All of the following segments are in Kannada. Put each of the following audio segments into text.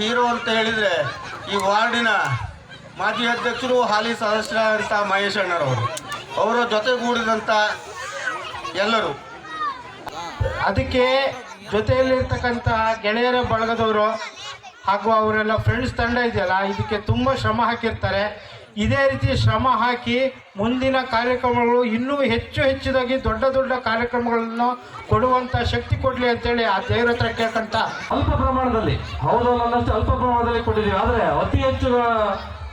ಹೀರೋ ಅಂತ ಹೇಳಿದರೆ ಈ ವಾರ್ಡಿನ ಮಾಜಿ ಅಧ್ಯಕ್ಷರು, ಹಾಲಿ ಸದಸ್ಯರಾದಂಥ ಮಹೇಶ್ ಅಣ್ಣರವರು. ಅವರ ಜೊತೆಗೂಡಿದಂಥ ಎಲ್ಲರೂ. ಅದಕ್ಕೆ ಜೊತೆಯಲ್ಲಿರ್ತಕ್ಕಂತಹ ಗೆಳೆಯರ ಬಳಗದವರು ಹಾಗೂ ಅವರೆಲ್ಲ ಫ್ರೆಂಡ್ಸ್ ತಂಡ ಇದೆಯಲ್ಲ, ಇದಕ್ಕೆ ತುಂಬ ಶ್ರಮ ಹಾಕಿರ್ತಾರೆ. ಇದೇ ರೀತಿ ಶ್ರಮ ಹಾಕಿ ಮುಂದಿನ ಕಾರ್ಯಕ್ರಮಗಳು ಇನ್ನೂ ಹೆಚ್ಚು ಹೆಚ್ಚಿದಾಗಿ ದೊಡ್ಡ ದೊಡ್ಡ ಕಾರ್ಯಕ್ರಮಗಳನ್ನು ಕೊಡುವಂಥ ಶಕ್ತಿ ಕೊಡಲಿ ಅಂತೇಳಿ ಆ ದೇವರ ಹತ್ರ ಕೇಳ್ಕೊಂತ. ಅಲ್ಪ ಪ್ರಮಾಣದಲ್ಲಿ. ಹೌದು, ನನ್ನಷ್ಟು ಅಲ್ಪ ಪ್ರಮಾಣದಲ್ಲಿ ಕೊಟ್ಟಿದ್ದೀವಿ. ಆದರೆ ಅತಿ ಹೆಚ್ಚು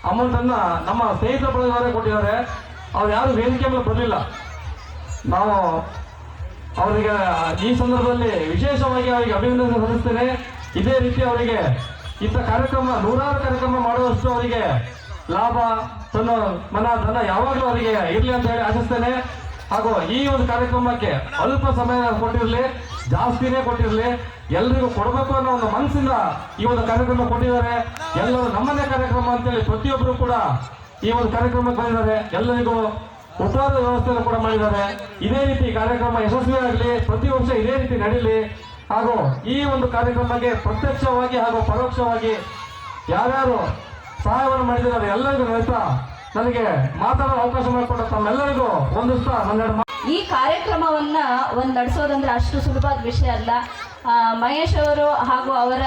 ಅಮೌಂಟನ್ನು ನಮ್ಮ ಸ್ನೇಹಿತ ಬಳಗದವರೇ ಕೊಟ್ಟಿದ್ದಾರೆ. ಅವ್ರು ಯಾರು ವೇದಿಕೆ ಮೇಲೆ ಬರಲಿಲ್ಲ. ನಾವು ಅವರಿಗೆ ಈ ಸಂದರ್ಭದಲ್ಲಿ ವಿಶೇಷವಾಗಿ ಅವರಿಗೆ ಅಭಿನಂದನೆ ಸಲ್ಲಿಸ್ತೇನೆ. ಇದೇ ರೀತಿ ಅವರಿಗೆ ಇಂಥ ಕಾರ್ಯಕ್ರಮ, ನೂರಾರು ಕಾರ್ಯಕ್ರಮ ಮಾಡುವಷ್ಟು ಅವರಿಗೆ ಲಾಭ, ತನ್ನ ಮನ ಧನ ಯಾವಾಗಲೂ ಅವರಿಗೆ ಇರಲಿ ಅಂತ ಹೇಳಿ ಆಶಿಸ್ತೇನೆ. ಹಾಗೂ ಈ ಒಂದು ಕಾರ್ಯಕ್ರಮಕ್ಕೆ ಅಲ್ಪ ಸಮಯ ಕೊಟ್ಟಿರಲಿ, ಜಾಸ್ತಿನೇ ಕೊಟ್ಟಿರಲಿ, ಎಲ್ರಿಗೂ ಕೊಡಬೇಕು ಅನ್ನೋ ಒಂದು ಮನಸ್ಸಿಂದ ಈ ಒಂದು ಕಾರ್ಯಕ್ರಮ ಕೊಟ್ಟಿದ್ದಾರೆ. ಎಲ್ಲರೂ ನಮ್ಮನೇ ಕಾರ್ಯಕ್ರಮ ಅಂತೇಳಿ ಪ್ರತಿಯೊಬ್ಬರು ಕೂಡ ಈ ಒಂದು ಕಾರ್ಯಕ್ರಮಕ್ಕೆ ಬಂದಿದ್ದಾರೆ. ಎಲ್ಲರಿಗೂ ಉಪಹಾರ ವ್ಯವಸ್ಥೆಯನ್ನು ಕೂಡ ಮಾಡಿದ್ದಾರೆ. ಇದೇ ರೀತಿ ಕಾರ್ಯಕ್ರಮ ಯಶಸ್ವಿಯಾಗಲಿ, ಪ್ರತಿ ವರ್ಷ ಇದೇ ರೀತಿ ನಡೀಲಿ. ಹಾಗೂ ಈ ಒಂದು ಕಾರ್ಯಕ್ರಮಕ್ಕೆ ಪ್ರತ್ಯಕ್ಷವಾಗಿ ಹಾಗೂ ಪರೋಕ್ಷವಾಗಿ ಯಾರ್ಯಾರು ಸಹಾಯವನ್ನು ಮಾಡಿದ್ದಾರೆ ಎಲ್ಲರಿಗೂ ಹೇಳ್ತಾ ನನಗೆ ಮಾತಾಡೋ ಅವಕಾಶ ಮಾಡಿಕೊಟ್ಟ ತಮ್ಮೆಲ್ಲರಿಗೂ ಒಂದಿಸ್ತಾ ನನ್ನೆರಡು ಈ ಕಾರ್ಯಕ್ರಮವನ್ನ ಒಂದು ನಡೆಸೋದಂದ್ರೆ ಅಷ್ಟು ಸುಲಭದ ವಿಷಯ ಅಲ್ಲ. ಮಹೇಶ್ ಅವರು ಹಾಗೂ ಅವರ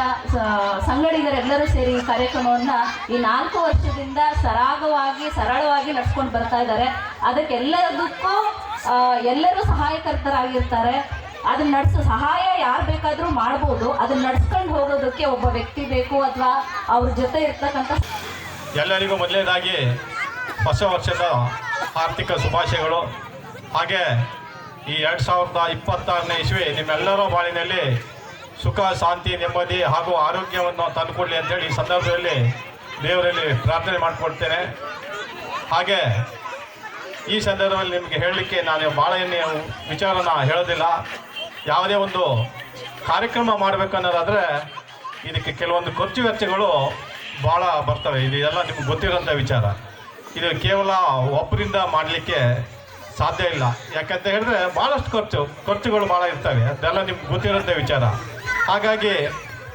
ಸಂಗಡಿಗರೆಲ್ಲರೂ ಸೇರಿ ಈ ಕಾರ್ಯಕ್ರಮವನ್ನ ಈ ನಾಲ್ಕು ವರ್ಷದಿಂದ ಸರಾಗವಾಗಿ, ಸರಳವಾಗಿ ನಡ್ಸ್ಕೊಂಡು ಬರ್ತಾ ಇದ್ದಾರೆ. ಅದಕ್ಕೆಲ್ಲದಕ್ಕೂ ಎಲ್ಲರೂ ಸಹಾಯಕರ್ತರಾಗಿರ್ತಾರೆ. ಅದನ್ನ ನಡೆಸೋ ಸಹಾಯ ಯಾರು ಬೇಕಾದರೂ ಮಾಡ್ಬೋದು. ಅದನ್ನ ನಡ್ಸ್ಕೊಂಡು ಹೋಗೋದಕ್ಕೆ ಒಬ್ಬ ವ್ಯಕ್ತಿ ಬೇಕು ಅಥವಾ ಅವ್ರ ಜೊತೆ ಇರ್ತಕ್ಕಂಥ ಎಲ್ಲರಿಗೂ ಮೊದಲನೇದಾಗಿ ಹೊಸ ವರ್ಷದ ಆರ್ಥಿಕ ಶುಭಾಶಯಗಳು. ಹಾಗೆ ಈ ಎರಡು ಸಾವಿರದ ಇಪ್ಪತ್ತಾರನೇ ಇಸ್ವಿ ನಿಮ್ಮೆಲ್ಲರ ಬಾಳಿನಲ್ಲಿ ಸುಖ, ಶಾಂತಿ, ನೆಮ್ಮದಿ ಹಾಗೂ ಆರೋಗ್ಯವನ್ನು ತಂದುಕೊಡ್ಲಿ ಅಂತೇಳಿ ಈ ಸಂದರ್ಭದಲ್ಲಿ ದೇವರಲ್ಲಿ ಪ್ರಾರ್ಥನೆ ಮಾಡಿಕೊಡ್ತೇನೆ. ಹಾಗೆ ಈ ಸಂದರ್ಭದಲ್ಲಿ ನಿಮಗೆ ಹೇಳಲಿಕ್ಕೆ ನಾನು ಏನು ವಿಚಾರನ ಹೇಳೋದಿಲ್ಲ. ಯಾವುದೇ ಒಂದು ಕಾರ್ಯಕ್ರಮ ಮಾಡಬೇಕನ್ನೋದಾದರೆ ಇದಕ್ಕೆ ಕೆಲವೊಂದು ಖರ್ಚು ವೆಚ್ಚಗಳು ಭಾಳ ಬರ್ತವೆ. ಇದು ಎಲ್ಲ ನಿಮ್ಗೆ ಗೊತ್ತಿರೋಂಥ ವಿಚಾರ. ಇದು ಕೇವಲ ಒಬ್ಬರಿಂದ ಮಾಡಲಿಕ್ಕೆ ಸಾಧ್ಯ ಇಲ್ಲ. ಯಾಕಂತ ಹೇಳಿದ್ರೆ ಭಾಳಷ್ಟು ಖರ್ಚು, ಖರ್ಚುಗಳು ಭಾಳ ಇರ್ತವೆ. ಅದೆಲ್ಲ ನಿಮ್ಗೆ ಗೊತ್ತಿರೋಂಥ ವಿಚಾರ. ಹಾಗಾಗಿ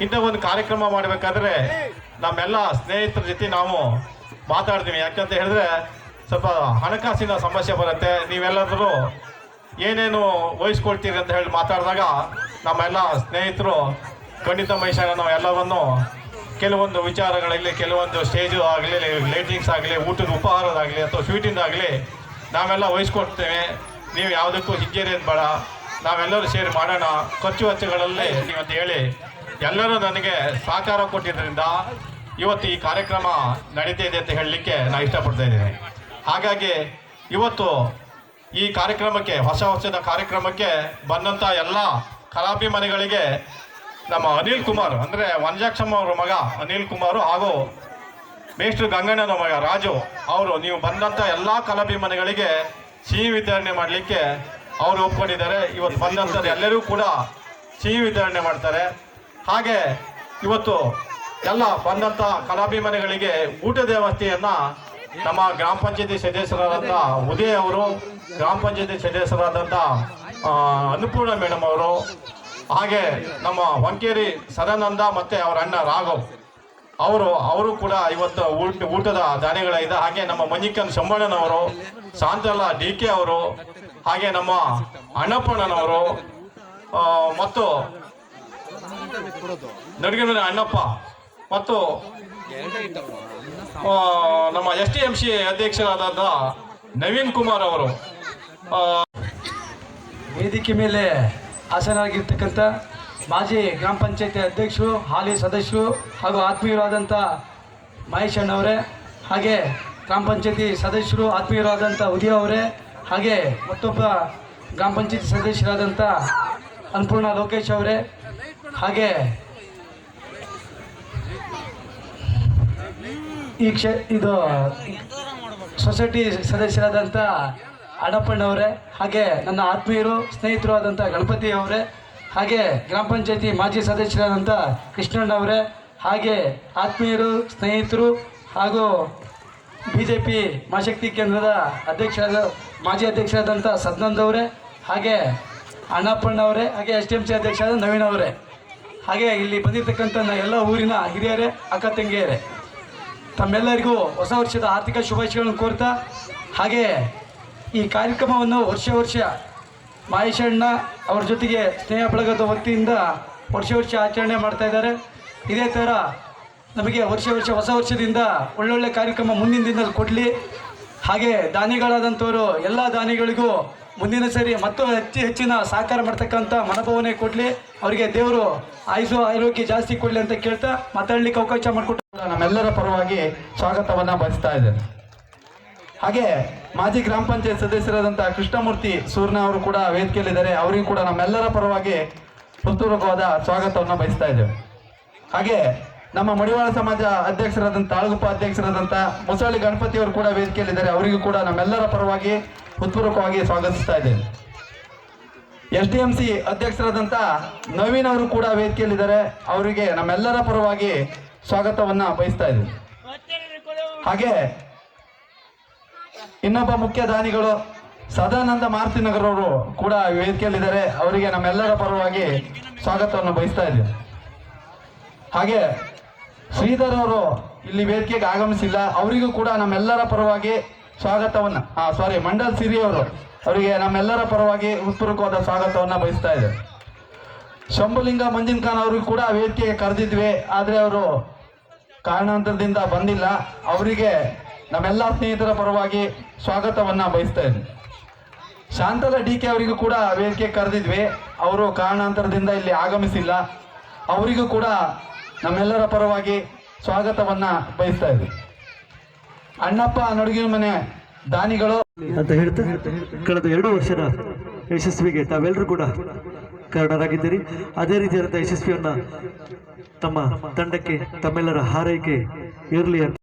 ಇಂಥ ಒಂದು ಕಾರ್ಯಕ್ರಮ ಮಾಡಬೇಕಾದ್ರೆ ನಮ್ಮೆಲ್ಲ ಸ್ನೇಹಿತರ ಜೊತೆ ನಾವು ಮಾತಾಡ್ತೀವಿ. ಯಾಕಂತ ಹೇಳಿದ್ರೆ ಸ್ವಲ್ಪ ಹಣಕಾಸಿನ ಸಮಸ್ಯೆ ಬರುತ್ತೆ. ನೀವೆಲ್ಲರೂ ಏನೇನು ವಹಿಸ್ಕೊಳ್ತೀರಿ ಅಂತ ಹೇಳಿ ಮಾತಾಡಿದಾಗ ನಮ್ಮೆಲ್ಲ ಸ್ನೇಹಿತರು ಖಂಡಿತ ಮಹಿಷನ ನಾವು ಎಲ್ಲವನ್ನು ಕೆಲವೊಂದು ವಿಚಾರಗಳಲ್ಲಿ, ಕೆಲವೊಂದು ಸ್ಟೇಜು ಆಗಲಿ ಲೈಟಿಂಗ್ಸ್ ಆಗಲಿ, ಊಟದ ಉಪಹಾರದಾಗಲಿ ಅಥವಾ ಸ್ವೀಟಿಂದಾಗಲಿ ನಾವೆಲ್ಲ ವಹಿಸ್ಕೊಡ್ತೇವೆ ನೀವು ಯಾವುದಕ್ಕೂ ಹಿಜ್ಜೇರಿಯೋದು ಬೇಡ. ನಾವೆಲ್ಲರೂ ಸೇರಿ ಮಾಡೋಣ. ಖರ್ಚು ವೆಚ್ಚಗಳಲ್ಲಿ ನೀವು ಅಂತ ಹೇಳಿ. ಎಲ್ಲರೂ ನನಗೆ ಸಹಕಾರ ಕೊಟ್ಟಿದ್ದರಿಂದ ಇವತ್ತು ಈ ಕಾರ್ಯಕ್ರಮ ನಡೀತಾ ಇದೆ ಅಂತ ಹೇಳಲಿಕ್ಕೆ ನಾನು ಇಷ್ಟಪಡ್ತಾ ಇದ್ದೇನೆ. ಹಾಗಾಗಿ ಇವತ್ತು ಈ ಕಾರ್ಯಕ್ರಮಕ್ಕೆ, ಹೊಸ ವರ್ಷದ ಕಾರ್ಯಕ್ರಮಕ್ಕೆ ಬಂದಂಥ ಎಲ್ಲ ಕಲಾಭಿಮಾನಿಗಳಿಗೆ ನಮ್ಮ ಅನಿಲ್ ಕುಮಾರ್, ಅಂದರೆ ವಂಜಾಕ್ಷಮ್ಮ ಅವರ ಮಗ ಅನಿಲ್ ಕುಮಾರ್ ಹಾಗೂ ಮೇಷ್ಟ್ರು ಗಂಗಣ್ಣನ ಮಗ ರಾಜು ಅವರು, ನೀವು ಬಂದಂಥ ಎಲ್ಲ ಕಲಾಭಿಮಾನಿಗಳಿಗೆ ಸಿಹಿ ವಿತರಣೆ ಮಾಡಲಿಕ್ಕೆ ಅವರು ಒಪ್ಕೊಂಡಿದ್ದಾರೆ. ಇವತ್ತು ಬಂದಂಥದ್ದು ಎಲ್ಲರೂ ಕೂಡ ಸಿಹಿ ವಿತರಣೆ ಮಾಡ್ತಾರೆ. ಹಾಗೆ ಇವತ್ತು ಎಲ್ಲ ಬಂದಂಥ ಕಲಾಭಿಮಾನಿಗಳಿಗೆ ಊಟದ ವ್ಯವಸ್ಥೆಯನ್ನು ನಮ್ಮ ಗ್ರಾಮ ಪಂಚಾಯತಿ ಸದಸ್ಯರಾದಂಥ ಉದಯ್ ಅವರು ಗ್ರಾಮ ಪಂಚಾಯತಿ ಸದಸ್ಯರಾದಂಥ ಅನ್ನಪೂರ್ಣ ಮೇಡಮ್ ಅವರು, ಹಾಗೆ ನಮ್ಮ ವಂಕೇರಿ ಸದಾನಂದ ಮತ್ತು ಅವರ ಅಣ್ಣ ರಾಘವ್ ಅವರು ಅವರು ಕೂಡ ಇವತ್ತು ಊಟ, ಊಟದ ದಾನಿಗಳಾಗಿದೆ ಹಾಗೆ ನಮ್ಮ ಮಂಜಿಕನ್ ಶಂಬಣ್ಣನವರು ಸಾಂತಲ ಡಿ ಕೆ ಅವರು, ಹಾಗೆ ನಮ್ಮ ಅಣ್ಣಪ್ಪಣ್ಣನವರು ಮತ್ತು ನಡಗಿನ ಅಣ್ಣಪ್ಪ ಮತ್ತು ನಮ್ಮ ಎಸ್ ಟಿ ಎಂ ಸಿ ಅಧ್ಯಕ್ಷರಾದಂಥ ನವೀನ್ ಕುಮಾರ್ ಅವರು. ವೇದಿಕೆ ಮೇಲೆ ಹಾಸನಾಗಿರ್ತಕ್ಕಂಥ ಮಾಜಿ ಗ್ರಾಮ ಪಂಚಾಯತಿ ಅಧ್ಯಕ್ಷರು ಹಾಲಿ ಸದಸ್ಯರು ಹಾಗೂ ಆತ್ಮೀಯರಾದಂಥ ಮಹೇಶ್ ಅಣ್ಣವರೇ ಹಾಗೆ ಗ್ರಾಮ ಪಂಚಾಯತಿ ಸದಸ್ಯರು ಆತ್ಮೀಯರಾದಂಥ ಉದಯ ಅವರೇ ಹಾಗೆ ಮತ್ತೊಬ್ಬ ಗ್ರಾಮ ಪಂಚಾಯತಿ ಸದಸ್ಯರಾದಂಥ ಅನ್ನಪೂರ್ಣ ಲೋಕೇಶ್ ಅವರೇ ಹಾಗೆ ಈ ಕ್ಷೇ ಇದು ಸೊಸೈಟಿ ಸದಸ್ಯರಾದಂಥ ಅಡಪ್ಪಣ್ಣವರೇ ಹಾಗೆ ನನ್ನ ಆತ್ಮೀಯರು, ಸ್ನೇಹಿತರು ಆದಂಥ ಗಣಪತಿ ಅವರೇ, ಹಾಗೆ ಗ್ರಾಮ ಪಂಚಾಯತಿ ಮಾಜಿ ಸದಸ್ಯರಾದಂಥ ಕೃಷ್ಣಣ್ಣವರೇ ಹಾಗೆ ಆತ್ಮೀಯರು, ಸ್ನೇಹಿತರು ಹಾಗೂ ಬಿ ಜೆ ಪಿ ಮಹಾಶಕ್ತಿ ಕೇಂದ್ರದ ಅಧ್ಯಕ್ಷರಾದ, ಮಾಜಿ ಅಧ್ಯಕ್ಷರಾದಂಥ ಸದ್ನಂದ್ ಅವರೇ, ಹಾಗೆ ಅಣ್ಣಪ್ಪಣ್ಣವರೇ ಹಾಗೆ ಎಸ್ ಡಿ ಎಂ ಸಿ ಅಧ್ಯಕ್ಷರಾದ ನವೀನ್ ಅವರೇ. ಹಾಗೆ ಇಲ್ಲಿ ಬಂದಿರತಕ್ಕಂಥ ಎಲ್ಲ ಊರಿನ ಹಿರಿಯರೇ, ಅಕ್ಕ ತಂಗಿಯರೇ. ತಮ್ಮೆಲ್ಲರಿಗೂ ಹೊಸ ವರ್ಷದ ಆರ್ಥಿಕ ಶುಭಾಶಯಗಳನ್ನು ಕೋರ್ತಾ, ಹಾಗೆ ಈ ಕಾರ್ಯಕ್ರಮವನ್ನು ವರ್ಷ ವರ್ಷ ಮಹೇಶಣ್ಣ ಅವ್ರ ಜೊತೆಗೆ ಸ್ನೇಹ ಬಳಗದ ವತಿಯಿಂದ ವರ್ಷ ವರ್ಷ ಆಚರಣೆ ಮಾಡ್ತಾ ಇದ್ದಾರೆ. ಇದೇ ಥರ ನಮಗೆ ವರ್ಷ ವರ್ಷ ಹೊಸ ವರ್ಷದಿಂದ ಒಳ್ಳೊಳ್ಳೆ ಕಾರ್ಯಕ್ರಮ ಮುಂದಿನ ದಿನದಲ್ಲಿ ಕೊಡಲಿ. ಹಾಗೆ ದಾನಿಗಳಾದಂಥವರು ಎಲ್ಲ ದಾನಿಗಳಿಗೂ ಮುಂದಿನ ಸರಿ ಮತ್ತು ಹೆಚ್ಚು ಹೆಚ್ಚಿನ ಸಹಕಾರ ಮಾಡ್ತಕ್ಕಂಥ ಮನೋಭಾವನೆ ಕೊಡಲಿ. ಅವರಿಗೆ ದೇವರು ಆಯುಸು ಆರೋಗ್ಯ ಜಾಸ್ತಿ ಕೊಡಲಿ ಅಂತ ಕೇಳ್ತಾ ಮಾತಾಡ್ಲಿಕ್ಕೆ ಅವಕಾಶ ಮಾಡಿಕೊಟ್ಟು ನಮ್ಮೆಲ್ಲರ ಪರವಾಗಿ ಸ್ವಾಗತವನ್ನು ಬಯಸ್ತಾ ಇದ್ದೇನೆ. ಹಾಗೆ ಮಾಜಿ ಗ್ರಾಮ ಪಂಚಾಯತ್ ಸದಸ್ಯರಾದಂತಹ ಕೃಷ್ಣಮೂರ್ತಿ ಸೂರ್ಣ ಅವರು ಕೂಡ ವೇದಿಕೆಯಲ್ಲಿದ್ದಾರೆ. ಅವರಿಗೂ ಕೂಡ ನಮ್ಮೆಲ್ಲರ ಪರವಾಗಿ ಹೃತ್ಪೂರ್ವಕವಾದ ಸ್ವಾಗತವನ್ನು ಬಯಸ್ತಾ ಇದ್ದೇವೆ. ಹಾಗೆ ನಮ್ಮ ಮಡಿವಾಳ ಸಮಾಜ ಅಧ್ಯಕ್ಷರಾದಂಥ ತಾಳಗುಪ್ಪ ಅಧ್ಯಕ್ಷರಾದಂಥ ಮುಸಳಿ ಗಣಪತಿ ಅವರು ಕೂಡ ವೇದಿಕೆಯಲ್ಲಿದ್ದಾರೆ. ಅವರಿಗೂ ಕೂಡ ನಮ್ಮೆಲ್ಲರ ಪರವಾಗಿ ಹೃತ್ಪೂರ್ವಕವಾಗಿ ಸ್ವಾಗತಿಸ್ತಾ ಇದ್ದೇನೆ. ಎಸ್ ಡಿ ಎಂ ಸಿ ಅಧ್ಯಕ್ಷರಾದಂಥ ನವೀನ್ ಅವರು ಕೂಡ ವೇದಿಕೆಯಲ್ಲಿದ್ದಾರೆ. ಅವರಿಗೆ ನಮ್ಮೆಲ್ಲರ ಪರವಾಗಿ ಸ್ವಾಗತವನ್ನು ಬಯಸ್ತಾ ಇದ್ದೀವಿ ಹಾಗೆ ಇನ್ನೊಬ್ಬ ಮುಖ್ಯ ದಾನಿಗಳು ಸದಾನಂದ ಮಾರುತಿನಗರ್ ಅವರು ಕೂಡ ವೇದಿಕೆಯಲ್ಲಿದ್ದಾರೆ. ಅವರಿಗೆ ನಮ್ಮೆಲ್ಲರ ಪರವಾಗಿ ಸ್ವಾಗತವನ್ನು ಬಯಸ್ತಾ ಇದ್ದೀವಿ ಹಾಗೆ ಶ್ರೀಧರ್ ಅವರು ಇಲ್ಲಿ ವೇದಿಕೆಗೆ ಆಗಮಿಸಿಲ್ಲ. ಅವರಿಗೂ ಕೂಡ ನಮ್ಮೆಲ್ಲರ ಪರವಾಗಿ ಸ್ವಾಗತವನ್ನು ಹಾ ಸಾರಿ ಮಂಡಲ್ ಸಿರಿ ಅವರು ಅವರಿಗೆ ನಮ್ಮೆಲ್ಲರ ಪರವಾಗಿ ಉತ್ಪೂರ್ವಕವಾದ ಸ್ವಾಗತವನ್ನು ಬಯಸ್ತಾ ಇದೆ ಶಂಭುಲಿಂಗ ಮಂಜಿನ್ ಖಾನ್ ಅವ್ರಿಗೂ ಕೂಡ ವೇದಿಕೆಗೆ ಕರೆದಿದ್ವಿ. ಆದರೆ ಅವರು ಕಾರಣಾಂತರದಿಂದ ಬಂದಿಲ್ಲ. ಅವರಿಗೆ ನಮ್ಮೆಲ್ಲ ಸ್ನೇಹಿತರ ಪರವಾಗಿ ಸ್ವಾಗತವನ್ನ ಬಯಸ್ತಾ ಇದ್ದೀನಿ. ಶಾಂತಲ ಡಿ ಕೆ ಅವರಿಗೂ ಕೂಡ ವೇದಿಕೆ ಕರೆದಿದ್ವಿ. ಅವರು ಕಾರಣಾಂತರದಿಂದ ಇಲ್ಲಿ ಆಗಮಿಸಿಲ್ಲ. ಅವರಿಗೂ ಕೂಡ ನಮ್ಮೆಲ್ಲರ ಪರವಾಗಿ ಸ್ವಾಗತವನ್ನ ಬಯಸ್ತಾ ಇದ್ವಿ ಅಣ್ಣಪ್ಪ ನಡುಗಿನ ಮನೆ ದಾನಿಗಳು. ಅಂತ ಹೇಳ್ತಾ ಕಳೆದ ಎರಡು ವರ್ಷದ ಯಶಸ್ವಿಗೆ ತಾವೆಲ್ಲರೂ ಕೂಡ ಕಾರಣರಾಗಿದ್ದೀರಿ. ಅದೇ ರೀತಿಯಾದಂಥ ಯಶಸ್ವಿಯನ್ನ ತಮ್ಮ ತಂಡಕ್ಕೆ ತಮ್ಮೆಲ್ಲರ ಹಾರೈಕೆ ಇರಲಿ ಅಂತ.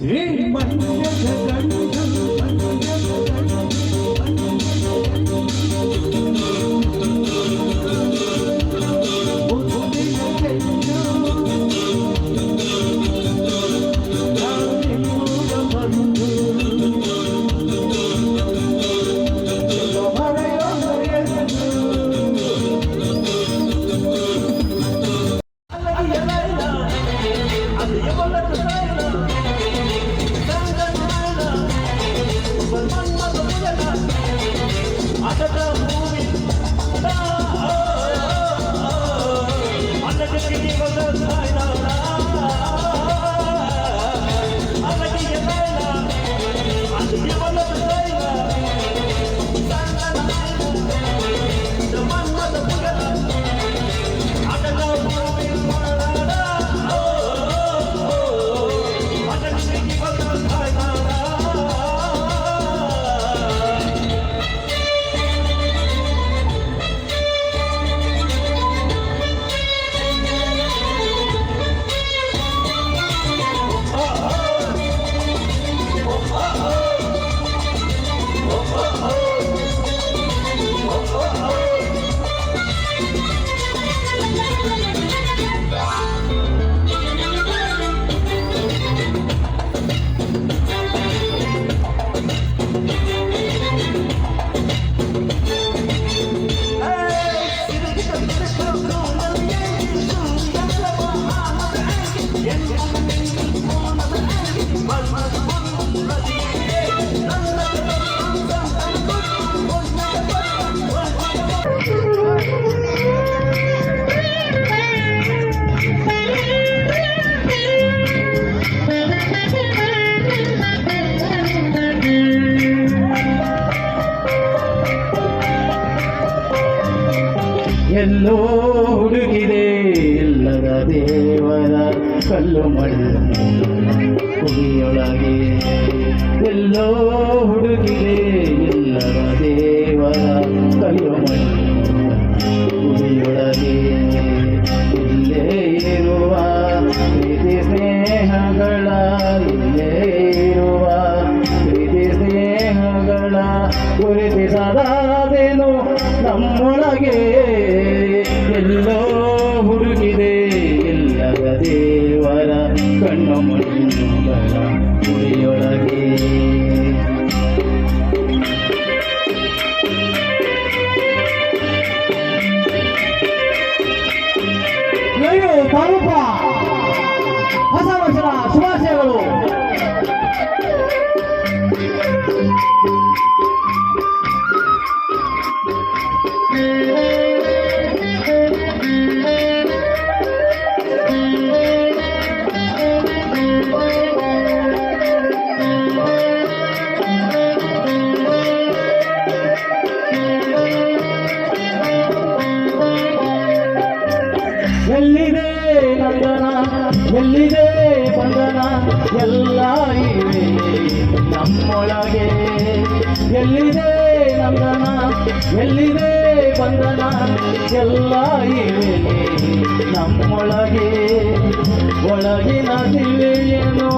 Hey, man, ಎಲ್ಲೋ ಹುಡುಗಿದೆ ಇಲ್ಲದ ದೇವರ ಕಲ್ಲು ಮಣ್ಣು ಕುಡಿಯೊಳಗೆ ಎಲ್ಲೋ ಹುಡುಗಿದೆ ಇಲ್ಲದ ದೇವರ ಕಲ್ಲು ಮಣ್ಣು ಎಲ್ಲಿದೆ ಬಂಧನ? ಎಲ್ಲ ಇವೆ ನಮ್ಮೊಳಗೆ ಒಳಗಿನ ದಿವ್ಯೇನು